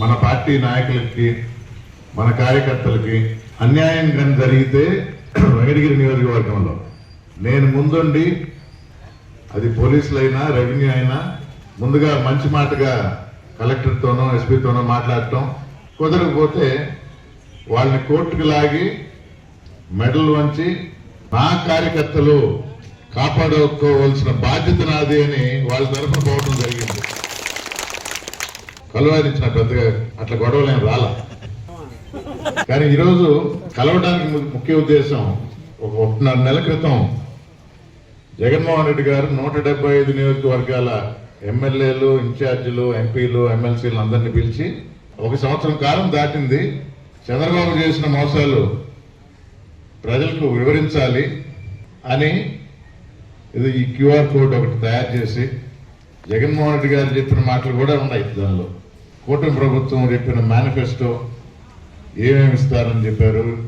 మన పార్టీ నాయకులకి మన కార్యకర్తలకి అన్యాయం కానీ జరిగితే వెంకటగిరి నియోజకవర్గంలో. నేను ముందుండి అది పోలీసులైనా రెవెన్యూ అయినా ముందుగా మంచి మాటగా కలెక్టర్తోనో ఎస్పీతోనో మాట్లాడటం. కుదరకపోతే వాళ్ళని కోర్టుకు లాగి మెడల్ వంచి నా కార్యకర్తలు కాపాడుకోవాల్సిన బాధ్యత నాది అని వాళ్ళ తరఫున పోవడం జరిగింది. కలవరించిన పెద్దగా అట్లా గొడవలేం రాలా? కానీ ఈరోజు కలవడానికి ముఖ్య ఉద్దేశం ఒక ఒకటిన్నర నెల క్రితం జగన్మోహన్ రెడ్డి గారు నూట డెబ్బై ఐదు నియోజకవర్గాల ఎమ్మెల్యేలు ఇన్ఛార్జీలు ఎంపీలు ఎమ్మెల్సీలు అందరినీ పిలిచి ఒక సంవత్సరం కాలం దాటింది. చంద్రబాబు చేసిన మోసాలు ప్రజలకు వివరించాలి అని ఇది ఈ క్యూఆర్ కోడ్ ఒకటి తయారు చేసి జగన్మోహన్ రెడ్డి గారు చెప్పిన మాటలు కూడా ఉన్నాయి దానిలో. కూటమి ప్రభుత్వం చెప్పిన మేనిఫెస్టో ఏమేమి ఇస్తారని చెప్పారు?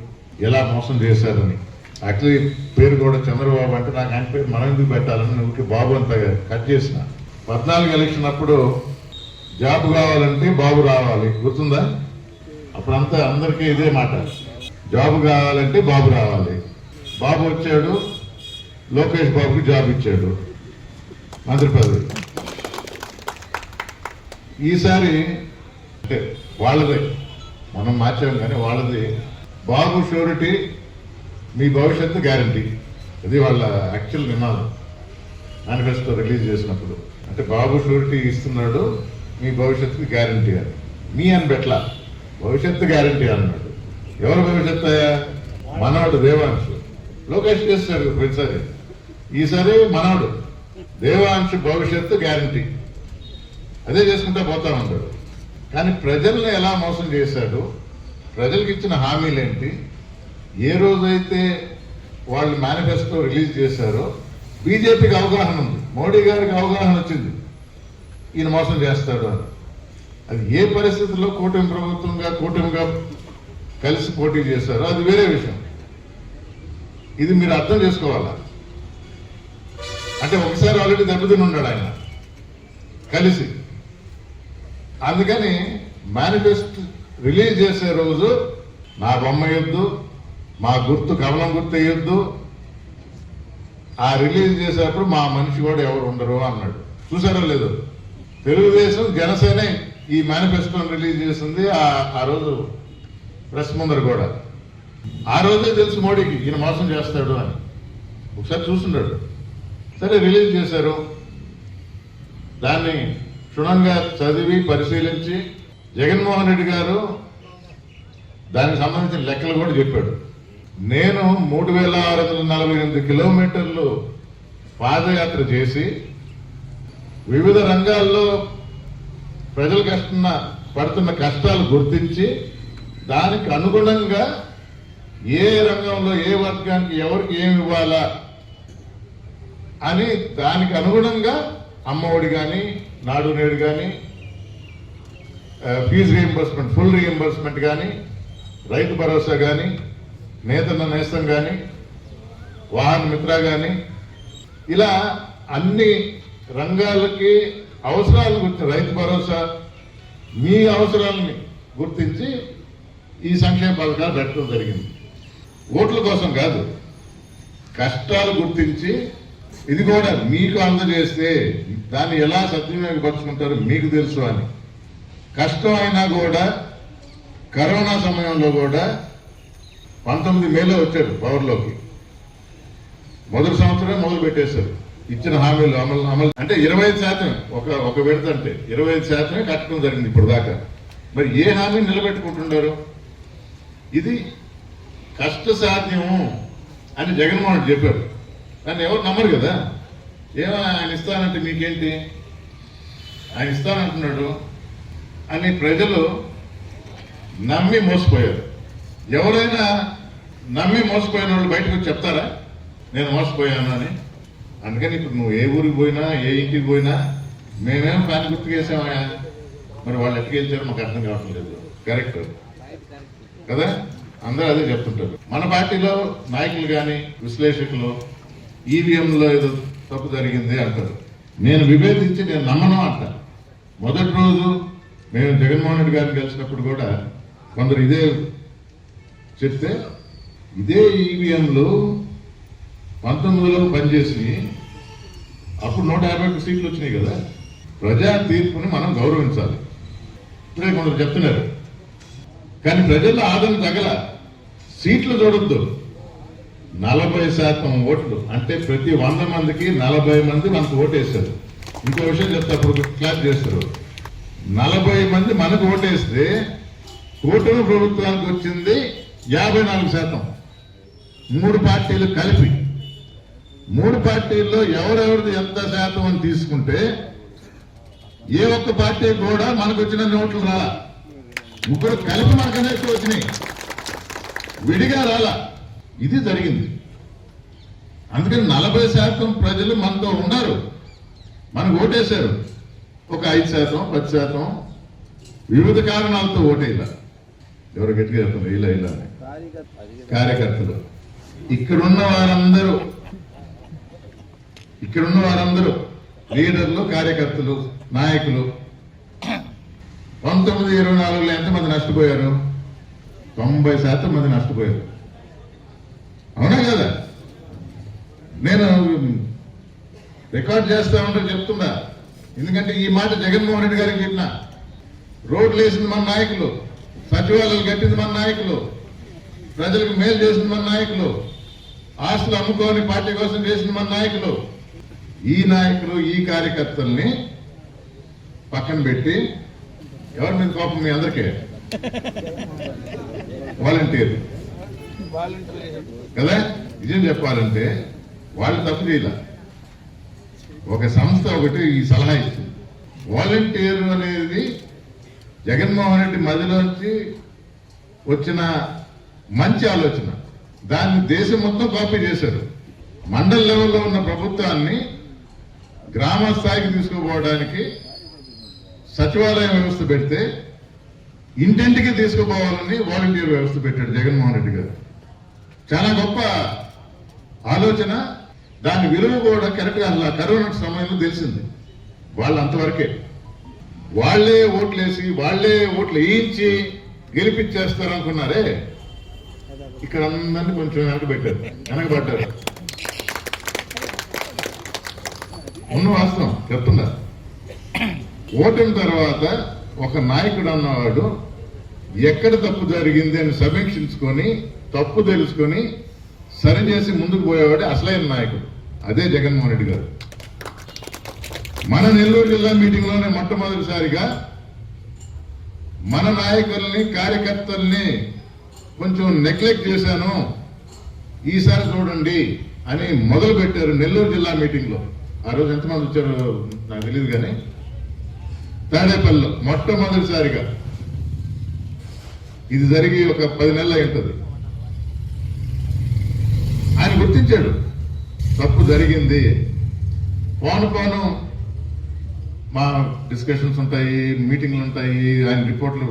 ఎలా మోసం చేశారని. యాక్చువల్లీ పేరు కూడా చంద్రబాబు అంటే నాకు ఆయన పేరు మనం ఎందుకు పెట్టాలని నువ్వు బాబు అంత కట్ చేసిన. పద్నాలుగు ఎలక్షన్ అప్పుడు జాబ్ కావాలంటే బాబు రావాలి. గుర్తుందా? అప్పుడంతా అందరికీ ఇదే మాట. జాబ్ కావాలంటే బాబు రావాలి. బాబు వచ్చాడు లోకేష్ బాబుకి జాబ్ ఇచ్చాడు. మంత్రి పదవి. ఈసారి అంటే వాళ్ళదే. మనం మార్చాం కానీ వాళ్ళది. బాబు షూరిటీ మీ భవిష్యత్తు గ్యారంటీ. ఇది వాళ్ళ యాక్చువల్ నినాదం. మేనిఫెస్టో రిలీజ్ చేసినప్పుడు. అంటే బాబు షూరిటీ ఇస్తున్నాడు మీ భవిష్యత్తుకి గ్యారంటీ అని. మీ అని పెట్ల భవిష్యత్తు గ్యారంటీ అన్నాడు. ఎవరు భవిష్యత్తు అయ్యా? మనవాడు దేవాంశు. లోకేష్ చేస్తారు ప్రతిసారి. ఈసారి మనవాడు. దేవాంశు భవిష్యత్తు గ్యారంటీ. అదే చేసుకుంటా పోతా ఉంటాడు. కానీ ప్రజల్ని ఎలా మోసం చేశాడు? ప్రజలకు ఇచ్చిన హామీలేంటి? ఏ రోజైతే వాళ్ళు మేనిఫెస్టో రిలీజ్ చేశారో బీజేపీకి అవగాహన ఉంది. మోడీ గారికి అవగాహన వచ్చింది. ఈయన మోసం చేస్తాడు అని. అది ఏ పరిస్థితుల్లో కూటమి ప్రభుత్వంగా కూటమిగా కలిసి పోటీ చేశారో అది వేరే విషయం. ఇది మీరు అర్థం చేసుకోవాలా? అంటే ఒకసారి ఆల్రెడీ దెబ్బతిని ఉన్నాడు ఆయన. కలిసి. అందుకని మేనిఫెస్టో రిలీజ్ చేసే రోజు నా బొమ్మ వేయొద్దు మా గుర్తు కమలం గుర్తు వేయొద్దు ఆ రిలీజ్ చేసేటప్పుడు మా మనిషి కూడా ఎవరు ఉండరు అన్నాడు. చూసారో లేదు? తెలుగుదేశం జనసేన ఈ మేనిఫెస్టోని రిలీజ్ చేసింది ఆ- ఆ రోజు ప్రెస్ ముందర కూడా. ఆ రోజే తెలుసు మోడీకి ఈయన మోసం చేస్తాడు అని. ఒకసారి చూసుండాడు. సరే రిలీజ్ చేశారు. దాన్ని క్షుణ్ణంగా చదివి పరిశీలించి జగన్మోహన్ రెడ్డి గారు దానికి సంబంధించిన లెక్కలు కూడా చెప్పాడు. నేను మూడు వేల ఆరు వందల నలభై ఎనిమిది కిలోమీటర్లు పాదయాత్ర చేసి వివిధ రంగాల్లో ప్రజలు కష్టున్న పడుతున్న కష్టాలు గుర్తించి దానికి అనుగుణంగా ఏ రంగంలో ఏ వర్గానికి ఎవరికి ఏమి ఇవ్వాలా అని దానికి అనుగుణంగా అమ్మఒడి కానీ నాడు నేడు కానీ ఫీజు రీఎంబర్స్మెంట్ ఫుల్ రీఎంబర్స్మెంట్ కానీ రైతు భరోసా కానీ నేతన్న నేస్తం కానీ వాహన మిత్ర కానీ ఇలా అన్ని రంగాలకి అవసరాలు గుర్తి రైతు భరోసా మీ అవసరాలని గుర్తించి ఈ సంక్షేమ పథకాలు పెట్టడం జరిగింది. ఓట్ల కోసం కాదు కష్టాలు గుర్తించి ఇది కూడా మీకు అందజేస్తే దాన్ని ఎలా సద్వినియోగపరుచుకుంటారో మీకు తెలుసు అని. కష్టం అయినా కూడా కరోనా సమయంలో కూడా పంతొమ్మిది మేలో వచ్చారు పవర్లోకి. మొదటి సంవత్సరం మొదలు పెట్టేశారు. ఇచ్చిన హామీలు అమలు అమలు అంటే ఇరవై ఐదు శాతం ఒక ఒక విడత అంటే ఇరవై ఐదు శాతమే కట్టడం జరిగింది ఇప్పుడు దాకా మరి ఏ హామీ నిలబెట్టుకుంటున్నారు? ఇది కష్ట సాధ్యము అని జగన్మోహన్ రెడ్డి చెప్పారు దాన్ని ఎవరు నమ్మరు కదా? ఏమో ఆయన ఇస్తానంటే మీకేంటి? ఆయన ఇస్తానంటున్నాడు. అని ప్రజలు నమ్మి మోసపోయారు. ఎవరైనా నమ్మి మోసపోయిన వాళ్ళు బయటకు చెప్తారా? నేను మోసపోయాను అని. అందుకని ఇప్పుడు నువ్వు ఏ ఊరికి పోయినా ఏ ఇంటికి పోయినా మేమేం ఫ్యాన్ గుర్తుకేసామయ్యా? మరి వాళ్ళు ఎట్టుకెళ్తారో మాకు అర్థం కావట్లేదు కరెక్ట్ కదా? అందరూ అదే చెప్తుంటారు. మన పార్టీలో నాయకులు కానీ విశ్లేషకులు ఈవీఎంలో ఏదో తప్పు జరిగింది అంటారు. నేను విభేదించి నేను నమ్మను అంట మొదటి రోజు నేను జగన్మోహన్ రెడ్డి గారిని కలిసినప్పుడు కూడా కొందరు ఇదే చెప్తే ఇదే ఈవీఎంలు పంతొమ్మిదిలో పనిచేసి అప్పుడు నూట యాభై ఒక్క సీట్లు వచ్చినాయి కదా. ప్రజా తీర్పుని మనం గౌరవించాలి. ఇప్పుడే కొందరు చెప్తున్నారు. కానీ ప్రజల్లో ఆదరణ తగల. సీట్లు చూడొద్దు. నలభై శాతం ఓట్లు అంటే ప్రతి వంద మందికి నలభై మంది మనకు ఓటేస్తారు ఇంకో విషయం చెప్తా అప్పుడు క్లాస్ చేస్తారు. నలభై మంది మనకు ఓటేస్తే కూటమి ప్రభుత్వానికి వచ్చింది యాభై నాలుగు శాతం. మూడు పార్టీలు కలిపి. మూడు పార్టీల్లో ఎవరెవరిది ఎంత శాతం అని తీసుకుంటే ఏ ఒక్క పార్టీ కూడా మనకు వచ్చిన ఓట్లు రాలా. ముగ్గురు కలిపి మనకన్నా వచ్చినాయి. విడిగా రాలా. ఇది జరిగింది. అందుకని నలభై శాతం ప్రజలు మనతో ఉన్నారు. మనకు ఓటేశారు. ఒక ఐదు శాతం పది శాతం వివిధ కారణాలతో ఓటేలా ఎవరు గట్టిగా చెప్తున్నారు ఇలా ఇలా కార్యకర్తలు. ఇక్కడున్న వారందరూ ఇక్కడున్న వారందరూ లీడర్లు కార్యకర్తలు నాయకులు. పంతొమ్మిది ఇరవై నాలుగులో ఎంతమంది నష్టపోయారు? తొంభై శాతం మంది నష్టపోయారు అవునా కదా నేను రికార్డ్ చేస్తా ఉంటే చెప్తున్నా. ఎందుకంటే ఈ మాట జగన్మోహన్ రెడ్డి గారికి చెప్పిన. రోడ్లు వేసింది మన నాయకులు సచివాలయాలు కట్టింది మన నాయకులు ప్రజలకు మేలు చేసింది మన నాయకులు ఆస్తులు అమ్ముకోని పార్టీ కోసం చేసింది మన నాయకులు. ఈ నాయకులు ఈ కార్యకర్తల్ని పక్కన పెట్టి ఎవరి మీద కోపం మీ అందరికీ? వాలంటీర్ కదా? నిజం చెప్పాలంటే వాళ్ళు తప్పు చేయాల. ఒక సంస్థ ఒకటి ఈ సలహా ఇచ్చింది వాలంటీర్ అనేది జగన్మోహన్ రెడ్డి మదిలోంచి వచ్చిన మంచి ఆలోచన. దాన్ని దేశం మొత్తం కాపీ చేశారు. మండల లెవెల్లో ఉన్న ప్రభుత్వాన్ని గ్రామ స్థాయికి తీసుకుపోవడానికి సచివాలయం వ్యవస్థ పెడితే ఇంటింటికి తీసుకుపోవాలని వాలంటీర్ వ్యవస్థ పెట్టాడు జగన్మోహన్ రెడ్డి గారు. చాలా గొప్ప ఆలోచన దాని విలువ కూడా కరెక్ట్గా కరోనా సమయంలో తెలిసింది. వాళ్ళు అంతవరకే. వాళ్ళే ఓట్లేసి వాళ్ళే ఓట్లు వేయించి గెలిపించేస్తారు అనుకున్నారే ఇక్కడ అందరినీ కొంచెం వెనకబెట్టారు వెనకబడ్డారు. ఉన్న వాస్తవం చెప్తున్నా. ఓటమి తర్వాత ఒక నాయకుడు అన్నవాడు ఎక్కడ తప్పు జరిగింది అని సమీక్షించుకొని తప్పు తెలుసుకొని సరి చేసి ముందుకు పోయేవాడు అసలైన నాయకుడు. అదే జగన్మోహన్ రెడ్డి గారు. మన నెల్లూరు జిల్లా మీటింగ్లోనే మొట్టమొదటిసారిగా మన నాయకుల్ని కార్యకర్తల్ని కొంచెం నెగ్లెక్ట్ చేశాను. ఈసారి చూడండి అని మొదలు పెట్టారు నెల్లూరు జిల్లా మీటింగ్లో. ఆ రోజు ఎంతమంది వచ్చారో నాకు తెలియదు కానీ తాడేపల్లిలో మొట్టమొదటిసారిగా. ఇది జరిగి ఒక పది నెలలు అయింటది గుర్తించాడు. తప్పు జరిగింది. పోను పోను మా డిస్కషన్స్ ఉంటాయి మీటింగ్లు ఉంటాయి ఆయన రిపోర్ట్లు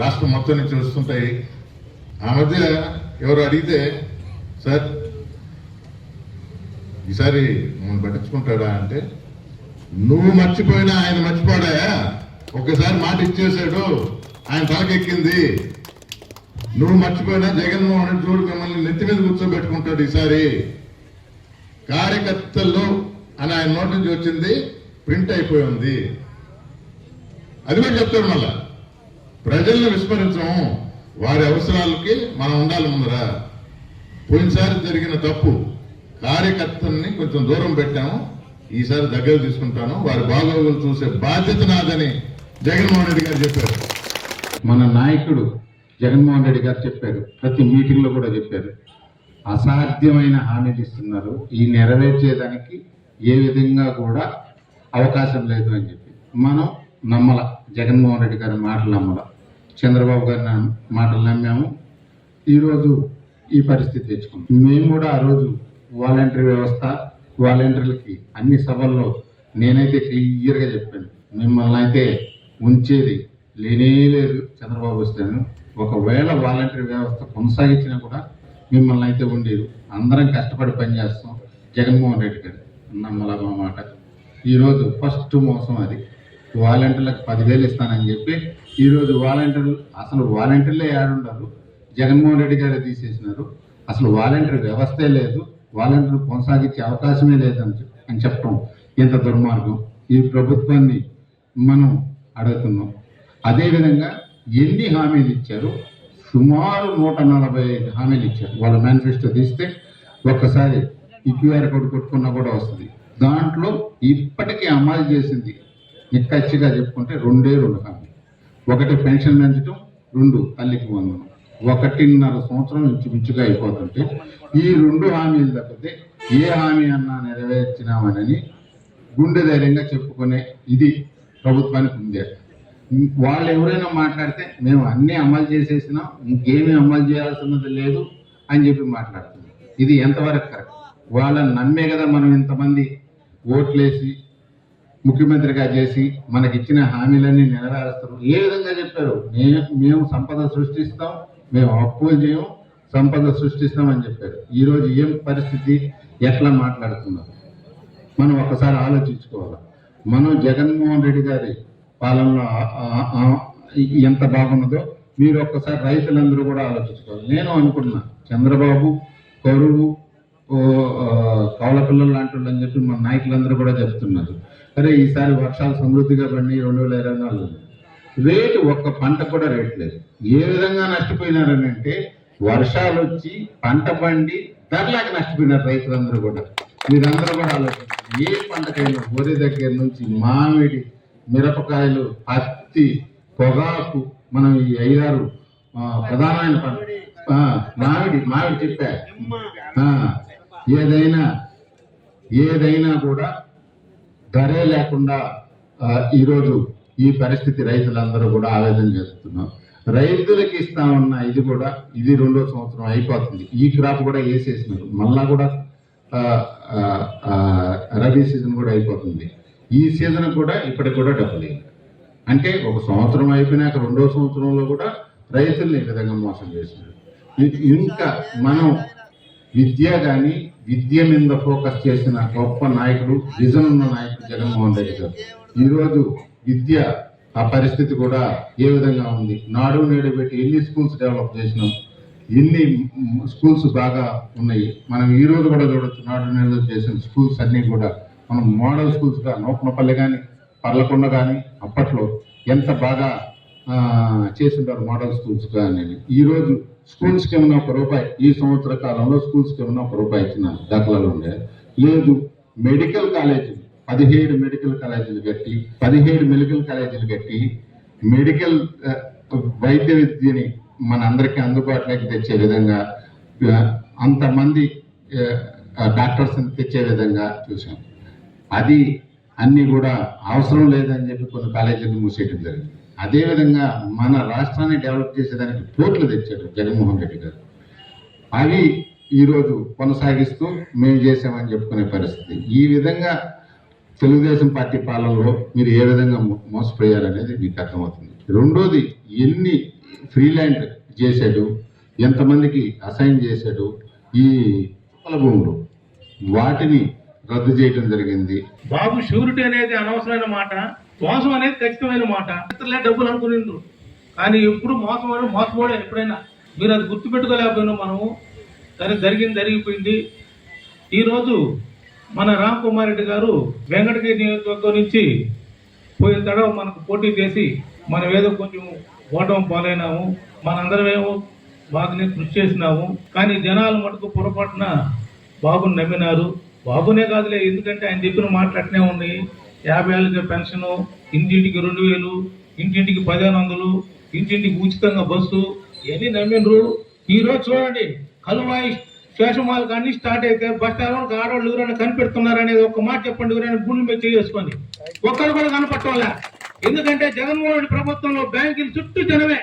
రాష్ట్రం మొత్తం నుంచి వస్తుంటాయి. ఆ మధ్య ఎవరు అడిగితే సార్ ఈసారి మమ్మల్ని పట్టించుకుంటాడా? అంటే నువ్వు మర్చిపోయినా ఆయన మర్చిపోడా? ఒకసారి మాట ఇచ్చేసాడు ఆయన తలకెక్కింది. నువ్వు మర్చిపోయినా జగన్మోహన్ రెడ్డి చూడు మిమ్మల్ని నెత్తి మీద కూర్చోబెట్టుకుంటాడు ఈసారి. కార్యకర్తల్లో అని ఆయన నోటి నుంచి వచ్చింది ప్రింట్ అయిపోయి ఉంది. అది కూడా చెప్తాడు మళ్ళా. ప్రజల్ని విస్మరించము వారి అవసరాలకి మనం ఉండాలి ముందర. పోయినసారి జరిగిన తప్పు కార్యకర్తల్ని కొంచెం దూరం పెట్టాము ఈసారి దగ్గర తీసుకుంటాను. వారి బాగోగులు చూసే బాధ్యత నాదని జగన్మోహన్ రెడ్డి గారు చెప్పారు. మన నాయకుడు జగన్మోహన్ రెడ్డి గారు చెప్పారు. ప్రతి మీటింగ్లో కూడా చెప్పారు. అసాధ్యమైన హామీలు ఇస్తున్నారు. ఈ నెరవేర్చేదానికి ఏ విధంగా కూడా అవకాశం లేదు అని చెప్పి. మనం నమ్మల. జగన్మోహన్ రెడ్డి గారి మాటలు నమ్మల. చంద్రబాబు గారి మాటలు నమ్మాము. ఈరోజు ఈ పరిస్థితి తెచ్చుకున్నాం. మేము కూడా ఆ రోజు వాలంటరీ వ్యవస్థ వాలంటీర్లకి అన్ని సభల్లో నేనైతే క్లియర్గా చెప్పాను. మిమ్మల్ని అయితే ఉంచేది లేనే లేదు చంద్రబాబు వస్తాను ఒకవేళ వాలంటరీ వ్యవస్థ కొనసాగించినా కూడా మిమ్మల్ని అయితే ఉండేది అందరం కష్టపడి పనిచేస్తాం జగన్మోహన్ రెడ్డి గారు నమ్మలమ్మ మాట. ఈరోజు ఫస్ట్ మోసం అది. వాలంటీర్లకు పదివేలు ఇస్తానని చెప్పి ఈరోజు వాలంటీర్లు అసలు వాలంటీర్లే ఏడుండరు. జగన్మోహన్ రెడ్డి గారే తీసేసినారు. అసలు వాలంటీర్ వ్యవస్థే లేదు. వాలంటీర్ కొనసాగించే అవకాశమే లేదని అని చెప్పడం ఇంత దుర్మార్గం. ఈ ప్రభుత్వాన్ని మనం అడుగుతున్నాం. అదేవిధంగా ఎన్ని హామీలు ఇచ్చారు? సుమారు నూట నలభై ఐదు హామీలు ఇచ్చారు. వాళ్ళ మేనిఫెస్టో తీస్తే ఒక్కసారి ఈ క్యూఆర్ కోడ్ కొట్టుకున్నా కూడా వస్తుంది. దాంట్లో ఇప్పటికీ అమలు చేసింది నిక్కచ్చిగా చెప్పుకుంటే రెండే రెండు హామీ ఒకటి పెన్షన్ పెంచడం రెండు తల్లికి వందనం. ఒకటిన్నర సంవత్సరం ఇంచుమించుగా అయిపోతుంటే ఈ రెండు హామీలు తప్పితే ఏ హామీ అన్నా నెరవేర్చినామనని గుండె ధైర్యంగా చెప్పుకునే ఇది ప్రభుత్వానికి ఉందే. వాళ్ళు ఎవరైనా మాట్లాడితే మేము అన్నీ అమలు చేసేసినాం ఇంకేమీ అమలు చేయాల్సినది లేదు అని చెప్పి మాట్లాడుతున్నాం ఇది ఎంతవరకు కరెక్ట్? వాళ్ళని నమ్మే కదా మనం ఇంతమంది ఓట్లేసి ముఖ్యమంత్రిగా చేసి మనకి ఇచ్చిన హామీలన్నీ నెరవేరుస్తారు. ఏ విధంగా చెప్పారు? మేము మేము సంపద సృష్టిస్తాం మేము అప్పులు చేయం సంపద సృష్టిస్తామని చెప్పారు. ఈరోజు ఏం పరిస్థితి? ఎట్లా మాట్లాడుతున్నారు? మనం ఒకసారి ఆలోచించుకోవాలి? మనం జగన్మోహన్ రెడ్డి గారి పాలనలో ఎంత బాగున్నదో మీరు ఒక్కసారి రైతులందరూ కూడా ఆలోచించుకోవాలి. నేను అనుకున్నా చంద్రబాబు కరువు ఓ, కౌల పిల్లలు లాంటి వాళ్ళు అని చెప్పి మన నాయకులందరూ కూడా చెప్తున్నారు. అరే ఈసారి వర్షాలు సమృద్ధిగా పడి రెండు వేల ఇరవై నాలుగు రేటు ఒక్క పంట కూడా రేట్ లేదు. ఏ విధంగా నష్టపోయినారని అంటే వర్షాలు వచ్చి పంట పండి ధరలాగా నష్టపోయినారు రైతులందరూ కూడా. మీరందరూ కూడా ఆలోచించారు ఏ పంటకైనా వరి దగ్గర నుంచి మామిడి మిరపకాయలు పత్తి పొగాకు మనం ఈ ఐదారు ప్రధానమైన పంట మామిడి మామిడి చెప్పా. ఏదైనా ఏదైనా కూడా ధరే లేకుండా ఈరోజు ఈ పరిస్థితి రైతులందరూ కూడా ఆవేదన చేస్తున్నారు. రైతులకు ఇస్తామన్న ఇది కూడా ఇది రెండో సంవత్సరం అయిపోతుంది. ఈ క్రాప్ కూడా వేసేసినారు. మళ్ళా కూడా రబీ సీజన్ కూడా అయిపోతుంది. ఈ సీజన్ కూడా ఇప్పటికి కూడా డబ్బులు లేదు. అంటే ఒక సంవత్సరం అయిపోయినాక రెండో సంవత్సరంలో కూడా రైతుల్ని ఈ విధంగా మోసం చేసినారు ఇంకా మనం విద్య కానీ విద్య మీద ఫోకస్ చేసిన గొప్ప నాయకుడు విజన్ ఉన్న నాయకుడు జగన్మోహన్ రెడ్డి గారు. ఈరోజు విద్య ఆ పరిస్థితి కూడా ఏ విధంగా ఉంది? నాడు నేడు పెట్టి ఎన్ని స్కూల్స్ డెవలప్ చేసినాం? ఎన్ని స్కూల్స్ బాగా ఉన్నాయి? మనం ఈ రోజు కూడా చూడొచ్చు నాడు నేడు చేసిన స్కూల్స్ అన్నీ కూడా మనం మోడల్ స్కూల్స్గా నూపనపల్లి కానీ పర్లకొండ కానీ అప్పట్లో ఎంత బాగా చేసింటారు మోడల్ స్కూల్స్ కానీ ఈరోజు స్కూల్స్కి ఏమైనా ఒక రూపాయి ఈ సంవత్సర కాలంలో స్కూల్స్కి ఏమైనా ఒక రూపాయి ఇచ్చిన దాఖలాలు ఉండే. లేదు మెడికల్ కాలేజీలు పదిహేడు మెడికల్ కాలేజీలు కట్టి పదిహేడు మెడికల్ కాలేజీలు కట్టి మెడికల్ వైద్య విద్యని మనందరికీ అందుబాటులోకి తెచ్చే విధంగా అంతమంది డాక్టర్స్ని తెచ్చే విధంగా చూసాం అది అన్నీ కూడా అవసరం లేదని చెప్పి కొన్ని కాలేజీలు మూసేయడం జరిగింది. అదేవిధంగా మన రాష్ట్రాన్ని డెవలప్ చేసేదానికి పోర్టులు తెచ్చాడు జగన్మోహన్ రెడ్డి గారు. అవి ఈరోజు కొనసాగిస్తూ మేము చేసామని చెప్పుకునే పరిస్థితి. ఈ విధంగా తెలుగుదేశం పార్టీ పాలనలో మీరు ఏ విధంగా మో- మోసపోయారనేది మీకు అర్థమవుతుంది. రెండోది ఎన్ని ఫ్రీలాండ్ చేశాడు ఎంతమందికి అసైన్ చేశాడు ఈ పలభూములు వాటిని రద్దు చేయడం జరిగింది. బాబు షూరిటీ అనేది అనవసరమైన మాట మోసం అనేది ఖచ్చితమైన మాట. ఇతరులే డబ్బులు అనుకునిండ్రు. కానీ ఎప్పుడు మోసం అని మోసపోవడం ఎప్పుడైనా. మీరు అది గుర్తుపెట్టుకోలేకపోయినా మనము. సరే జరిగింది జరిగిపోయింది. ఈరోజు మన రామ్ కుమార్ రెడ్డి గారు వెంకటగిరి నియోజకవర్గం నుంచి పోయిన తడవ మనకు పోటీ చేసి మనం ఏదో కొంచెం ఓటమి పాలైనాము. మనందరమేమో బాగానే కృషి చేసినాము. కానీ జనాలు మటుకు పొరపాటున బాబుని నమ్మినారు. బాబునే కాదులే ఎందుకంటే ఆయన చెప్పిన మాటలు అట్నే ఉన్నాయి యాభై ఏళ్ళకి పెన్షను ఇంటింటికి రెండు వేలు ఇంటింటికి పదిహేను వందలు ఇంటింటికి ఉచితంగా బస్సు ఇవన్నీ నమ్మినరు ఈ రోజు చూడండి కలువాయి శేషమాలు కానీ స్టార్ట్ అయితే బస్ స్టాండ్ ఆడవాళ్ళు ఎవరైనా కనిపెడుతున్నారు అనేది ఒక మాట చెప్పండి ఎవరైనా గుండె మీద చేసుకోండి ఒక్కరు కూడా కనపట్టవాలా ఎందుకంటే జగన్మోహన్ రెడ్డి ప్రభుత్వంలో బ్యాంకులు చుట్టూ జనమే.